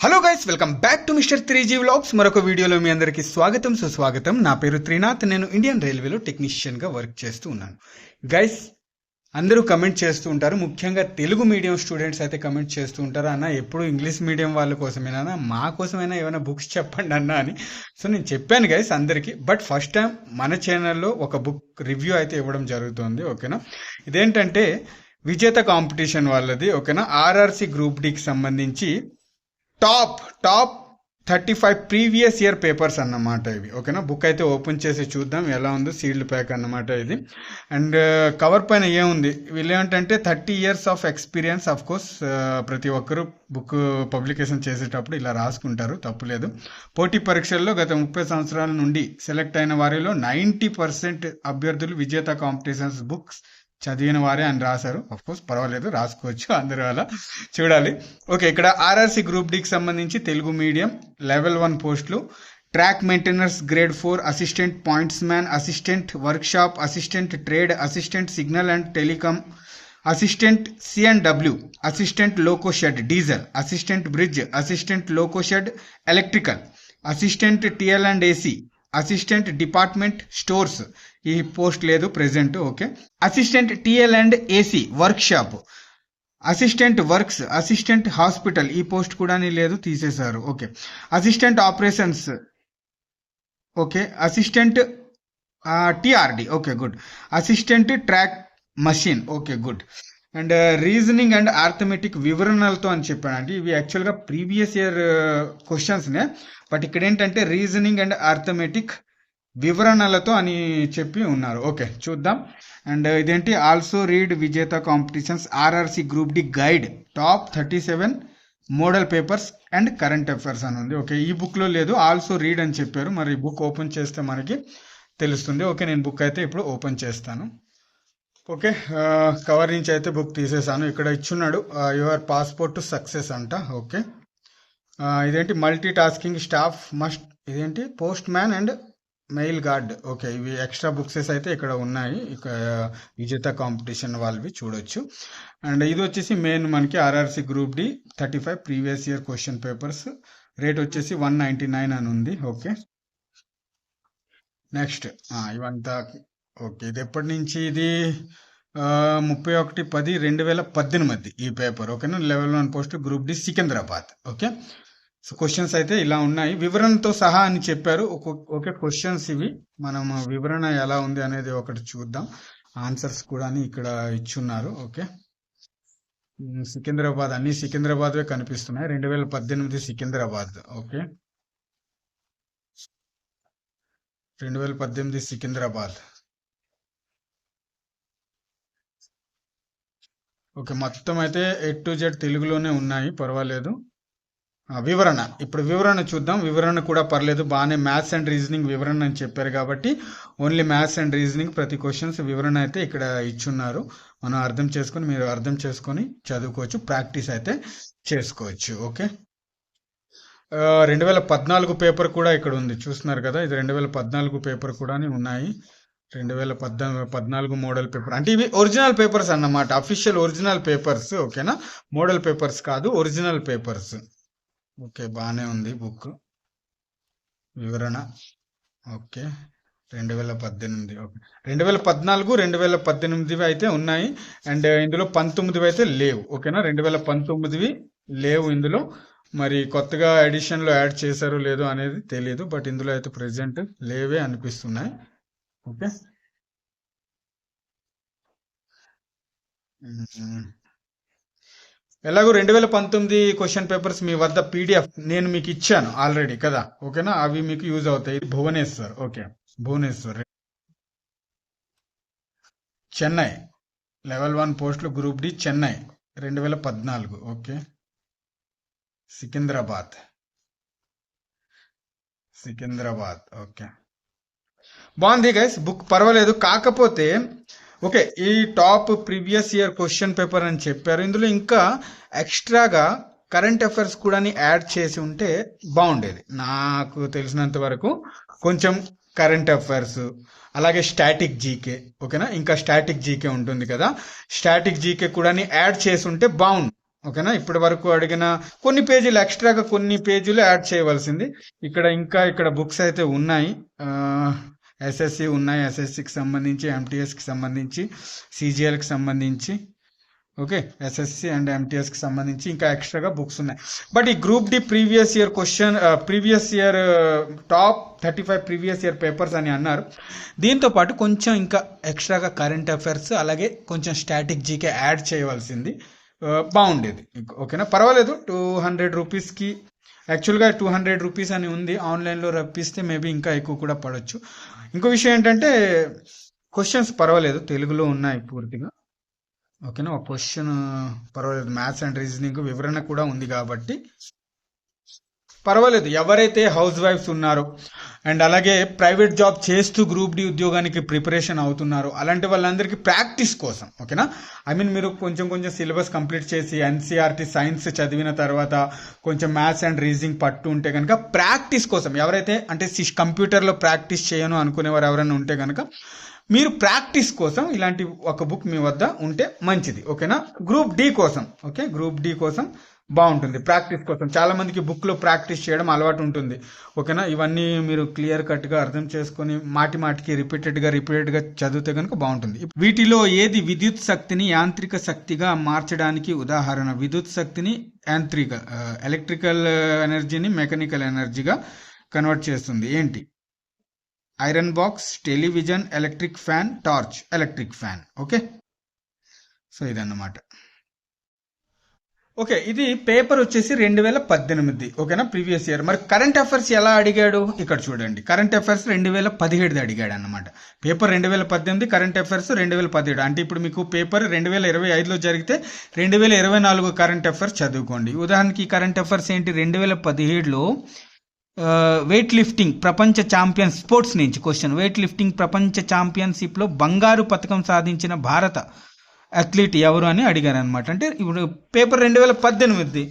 Hello guys welcome back to mister three G vlogs మరొక వీడియోలో మీ అందరికీ స్వాగతం. సుస్వాగతం. నా పేరు త్రినాథ్. నేను ఇండియన్ రైల్వేలో టెక్నీషియన్గా వర్క్ చేస్తూ ఉన్నాను. గైస్ అందరూ కమెంట్ చేస్తూ ఉంటారు. ముఖ్యంగా తెలుగు మీడియం స్టూడెంట్స్ అయితే కమెంట్ చేస్తూ ఉంటారు? అన్న ఎప్పుడు ఇంగ్లీష్ మీడియం వాళ్ళ కోసమేనా? మా కోసమైనా ఏమైనా బుక్స్ చెప్పండి అన్న అని. సో నేను చెప్పాను గైస్ అందరికీ. బట్ ఫస్ట్ టైం మన ఛానల్లో ఒక బుక్ రివ్యూ అయితే ఇవ్వడం జరుగుతుంది. ఓకేనా ఇదేంటంటే విజేత కాంపిటీషన్ వాళ్ళది. ఓకేనా ఆర్ఆర్సి గ్రూప్ డికి సంబంధించి top top thirty five previous year papers అన్నమాట ఇవి. ఓకేనా? బుక్ అయితే ఓపెన్ చేసి చూద్దాం ఎలా ఉందో సీల్డ్ ప్యాక్ అన్నమాట ఇది. అండ్ uh, కవర్ పైన ఏముంది? వీళ్ళు ఏమిటంటే thirty years of experience of course uh, ప్రతి ఒక్కరూ బుక్ పబ్లికేషన్ చేసేటప్పుడు ఇలా రాసుకుంటారు తప్పులేదు పోటీ పరీక్షల్లో గత ముప్పై సంవత్సరాల నుండి సెలెక్ట్ అయిన వారిలో నైంటీ పర్సెంట్ అభ్యర్థులు విజేత కాంపిటీషన్స్ బుక్స్ చదివిన వారే అని రాశారు. అఫ్ కోర్స్ పర్వాలేదు రాసుకోవచ్చు అందరూ వల్ల. చూడాలి. ఓకే ఇక్కడ ఆర్ఆర్సీ గ్రూప్ డికి సంబంధించి తెలుగు మీడియం లెవెల్ వన్ పోస్టులు. Track maintainers grade four assistant points man assistant workshop assistant trade assistant signal and telecom assistant CNW assistant loco shed diesel assistant bridge assistant loco shed electrical assistant TL and AC assistant department stores. ఈ post లేదు present okay. Assistant TL and AC workshop. Assistant works assistant hospital ఈ post కూడా లేదు తీసేశారు okay. Assistant operations okay. Assistant TRD okay good. Assistant track machine okay good. And reasoning and arithmetic వివరణలతో అని చెప్పానండి. ఇవి యాక్చువల్గా ప్రీవియస్ ఇయర్ క్వశ్చన్స్నే బట్ ఇక్కడ ఏంటంటే రీజనింగ్ అండ్ ఆర్థమెటిక్ వివరణలతో అని చెప్పి ఉన్నారు. ఓకే చూద్దాం. అండ్ uh, ఇదేంటి? Also read Vijetha competitions RRC group D guide top thirty seven model papers and current affairs అని ఉంది. ఓకే ఈ బుక్లో లేదు. ఆల్సో రీడ్ అని చెప్పారు. మరి బుక్ ఓపెన్ చేస్తే మనకి తెలుస్తుంది. ఓకే నేను బుక్ అయితే ఇప్పుడు ఓపెన్ చేస్తాను. ఓకే కవర్ నుంచి అయితే బుక్ తీసేసాను. ఇక్కడ ఇచ్చున్నాడు యువర్ పాస్పోర్ట్ సక్సెస్ అంట ఓకే. ఇదేంటి మల్టీ టాస్కింగ్ స్టాఫ్ మస్ట్ ఇదేంటి postman and mail guard. Okay ఇవి ఎక్స్ట్రా బుక్సెస్ అయితే ఇక్కడ ఉన్నాయి. ఇక విజేత కాంపిటీషన్ వాళ్ళవి చూడొచ్చు. అండ్ ఇది వచ్చేసి మెయిన్ మనకి RRC group D thirty five previous year question papers. Rate వచ్చేసి వన్ నైంటీ నైన్ అని ఉంది ఓకే. నెక్స్ట్ ఇవంతా ఓకే ఇది ఎప్పటి నుంచి ఇది? ముప్పై ఒకటి పది రెండు వేల పద్దెనిమిది ఈ పేపర్ ఓకేనా? Level one post group D Secunderabad okay? So questions అయితే ఇలా ఉన్నాయి. వివరణతో సహా అని చెప్పారు. ఓకే క్వశ్చన్స్ ఇవి. మనం వివరణ ఎలా ఉంది అనేది ఒకటి చూద్దాం. ఆన్సర్స్ కూడా ఇక్కడ ఇచ్చున్నారు ఓకే? సికింద్రాబాద్ అన్ని సికింద్రాబాద్వే కనిపిస్తున్నాయి. రెండు వేల పద్దెనిమిది సికింద్రాబాద్ ఓకే? రెండు వేల పద్దెనిమిది సికింద్రాబాద్. ఓకే మొత్తం అయితే ఎట్ టు జెడ్ తెలుగులోనే ఉన్నాయి పర్వాలేదు. వివరణ. ఇప్పుడు వివరణ చూద్దాం. వివరణ కూడా పర్లేదు బాగానే మ్యాథ్స్ అండ్ రీజనింగ్ వివరణ అని చెప్పారు కాబట్టి ఓన్లీ మ్యాథ్స్ అండ్ రీజనింగ్ ప్రతి క్వశ్చన్స్ వివరణ అయితే ఇక్కడ ఇచ్చున్నారు. మనం అర్థం చేసుకొని మీరు అర్థం చేసుకొని చదువుకోవచ్చు ప్రాక్టీస్ అయితే చేసుకోవచ్చు. ఓకే? రెండు వేల పద్నాలుగు పేపర్ కూడా ఇక్కడ ఉంది. చూస్తున్నారు కదా ఇది రెండు వేల పద్నాలుగు పేపర్ కూడా ఉన్నాయి. రెండు వేల పద్నాలుగు పద్నాలుగు మోడల్ పేపర్. అంటే ఇవి ఒరిజినల్ పేపర్స్ అన్నమాట. అఫీషియల్ ఒరిజినల్ పేపర్స్ ఓకేనా? మోడల్ పేపర్స్ కాదు ఒరిజినల్ పేపర్స్. ఓకే బాగానే ఉంది బుక్. వివరణ. ఓకే రెండు వేల పద్దెనిమిది. ఓకే. రెండు వేల పద్నాలుగు రెండు వేల పద్దెనిమిదివి అయితే ఉన్నాయి. అండ్ ఇందులో పంతొమ్మిదివి అయితే లేవు ఓకేనా? రెండు వేల పంతొమ్మిదివి లేవు ఇందులో. మరి కొత్తగా ఎడిషన్లో యాడ్ చేశారో లేదో అనేది తెలియదు బట్ ఇందులో అయితే ప్రజెంట్ లేవే అనిపిస్తున్నాయి. ఓకే. ఎలాగో రెండు వేల పంతొమ్మిది క్వశ్చన్ పేపర్స్ మీ వద్ద పీడిఎఫ్ నేను మీకు ఇచ్చాను ఆల్రెడీ కదా. ఓకేనా? అవి మీకు యూజ్ అవుతాయి. Bhubaneswar. Okay. Bhubaneswar. Chennai. Level one పోస్టులు గ్రూప్ డి చెన్నై రెండు వేల పద్నాలుగు. ఓకే. సికింద్రాబాద్. సికింద్రాబాద్. ఓకే. బాగుంది గైస్ బుక్ పర్వాలేదు. కాకపోతే ఓకే ఈ top previous year question paper అని చెప్పారు. ఇందులో ఇంకా ఎక్స్ట్రాగా కరెంట్ అఫైర్స్ కూడా యాడ్ చేసి ఉంటే బాగుండేది. నాకు తెలిసినంత వరకు కొంచెం కరెంట్ అఫైర్స్ అలాగే స్టాటిక్ జీకే ఓకేనా? ఇంకా స్టాటిక్ జీకే ఉంటుంది కదా. స్టాటిక్ జీకే కూడా యాడ్ చేసి ఉంటే బాగుండు ఓకేనా? ఇప్పటి వరకు అడిగిన కొన్ని పేజీలు ఎక్స్ట్రాగా కొన్ని పేజీలు యాడ్ చేయవలసింది. ఇక్కడ ఇంకా ఇక్కడ బుక్స్ అయితే ఉన్నాయి. ఎస్ఎస్సి ఉన్నాయి. ఎస్ఎస్సికి సంబంధించి ఎంటీఎస్కి సంబంధించి సిజిఎల్కి సంబంధించి. ఓకే? ఎస్ఎస్సి అండ్ ఎంటీఎస్కి సంబంధించి ఇంకా ఎక్స్ట్రాగా బుక్స్ ఉన్నాయి. బట్ ఈ group D previous year question previous year top thirty five previous year papers అని అన్నారు. దీంతో పాటు కొంచెం ఇంకా ఎక్స్ట్రాగా కరెంట్ అఫైర్స్ అలాగే కొంచెం స్టాటిక్ జీకే యాడ్ చేయవలసింది. బాగుండేది. ఓకేనా? పర్వాలేదు. టూ హండ్రెడ్ రూపీస్కి యాక్చువల్గా టూ హండ్రెడ్ రూపీస్ అని ఉంది. ఆన్లైన్లో రప్పిస్తే మేబీ ఇంకా ఎక్కువ కూడా పడవచ్చు ఇంకో విషయం ఏంటంటే క్వశ్చన్స్ పర్వాలేదు. తెలుగులో ఉన్నాయి పూర్తిగా. ఓకేనా? ఒక క్వశ్చన్ పర్వాలేదు. మ్యాథ్స్ అండ్ రీజనింగ్ వివరణ కూడా ఉంది కాబట్టి పర్వాలేదు. ఎవరైతే హౌస్ వైఫ్స్ ఉన్నారో అండ్ అలాగే ప్రైవేట్ జాబ్ చేస్తూ గ్రూప్ డి ఉద్యోగానికి ప్రిపరేషన్ అవుతున్నారో అలాంటి వాళ్ళందరికీ ప్రాక్టీస్ కోసం ఓకేనా? ఐ మీన్ మీరు కొంచెం కొంచెం సిలబస్ కంప్లీట్ చేసి ఎన్సీఆర్టీ సైన్స్ చదివిన తర్వాత కొంచెం మ్యాథ్స్ అండ్ రీజనింగ్ పట్టు ఉంటే కనుక ప్రాక్టీస్ కోసం ఎవరైతే అంటే కంప్యూటర్లో ప్రాక్టీస్ చేయను అనుకునేవారు ఎవరైనా ఉంటే కనుక మీరు ప్రాక్టీస్ కోసం ఇలాంటి ఒక బుక్ మీ వద్ద ఉంటే మంచిది ఓకేనా? గ్రూప్ డి కోసం ఓకే? గ్రూప్ డి కోసం బాగుంటుంది. ప్రాక్టీస్ కోసం. చాలా మందికి ప్రాక్టీస్ చేయడం అలవాటు ఉంటుంది. ఓకేనా? ఇవన్నీ మీరు క్లియర్ కట్గా అర్థం చేసుకొని మాటి మాటికి రిపీటెడ్గా రిపీటెడ్గా చదివితే కనుక బాగుంటుంది. వీటిలో ఏది విద్యుత్ శక్తిని యాంత్రిక శక్తిగా మార్చడానికి ఉదాహరణ? విద్యుత్ శక్తిని యాంత్రిక ఎలక్ట్రికల్ ఎనర్జీని మెకానికల్ ఎనర్జీగా కన్వర్ట్ చేస్తుంది. ఏంటి? Iron box television electric fan torch electric fan okay? So ఇదన్నమాట. ఓకే ఇది పేపర్ వచ్చేసి రెండు వేల పద్దెనిమిది ఓకేనా ప్రీవియస్ ఇయర్. మరి కరెంట్ అఫైర్స్ ఎలా అడిగాడు? ఇక్కడ చూడండి. కరెంట్ అఫైర్స్ రెండు వేల పదిహేడుది అడిగాడు అనమాట పేపర్ రెండు వేల పద్దెనిమిది కరెంట్ అఫైర్స్ రెండు వేల పదిహేడు. అంటే ఇప్పుడు మీకు పేపర్ రెండు వేల ఇరవై ఐదులో జరిగితే రెండు వేల ఇరవై నాలుగు కరెంట్ అఫైర్స్ చదువుకోండి. ఉదాహరణకి కరెంట్ అఫైర్స్ ఏంటి? రెండు వేల పదిహేడులో వెయిట్ లిఫ్టింగ్ ప్రపంచ ఛాంపియన్ స్పోర్ట్స్ నుంచి క్వశ్చన్ వెయిట్ లిఫ్టింగ్ ప్రపంచ ఛాంపియన్షిప్లో బంగారు పథకం సాధించిన భారత అథ్లీట్ ఎవరు అని అడిగారు అనమాట అంటే ఇప్పుడు పేపర్ రెండు వేల పద్దెనిమిది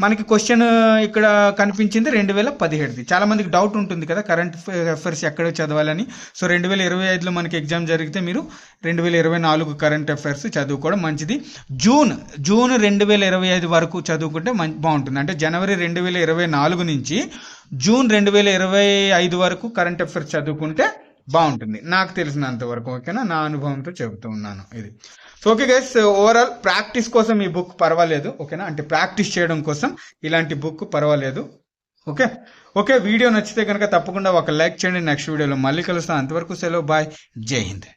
మనకి క్వశ్చన్ ఇక్కడ కనిపించింది రెండు వేల పదిహేడుది చాలామందికి డౌట్ ఉంటుంది కదా కరెంట్ అఫైర్స్ ఎక్కడ చదవాలని. సో రెండు వేల ఇరవై ఐదులో మనకి ఎగ్జామ్ జరిగితే మీరు రెండు వేల ఇరవై నాలుగు కరెంట్ అఫైర్స్ చదువుకోవడం మంచిది. జూన్ జూన్ రెండు వేల ఇరవై ఐదు వరకు చదువుకుంటే మం బాగుంటుంది. అంటే జనవరి రెండు వేల ఇరవై నాలుగు నుంచి జూన్ రెండు వేల ఇరవై ఐదు వరకు కరెంట్ అఫైర్స్ చదువుకుంటే బాగుంటుంది. నాకు తెలిసినంత వరకు ఓకేనా? నా అనుభవంతో చెబుతూ ఉన్నాను ఇది. So okay guys overall practice కోసం ఈ బుక్ పర్వాలేదు ఓకేనా? అంటే ప్రాక్టీస్ చేయడం కోసం ఇలాంటి బుక్ పర్వాలేదు ఓకే? ఓకే వీడియో నచ్చితే కనుక తప్పకుండా ఒక లైక్ చేయండి. నెక్స్ట్ వీడియోలో మళ్ళీ కలుస్తాను అంతవరకు సెలవు బాయ్ జై హింద్.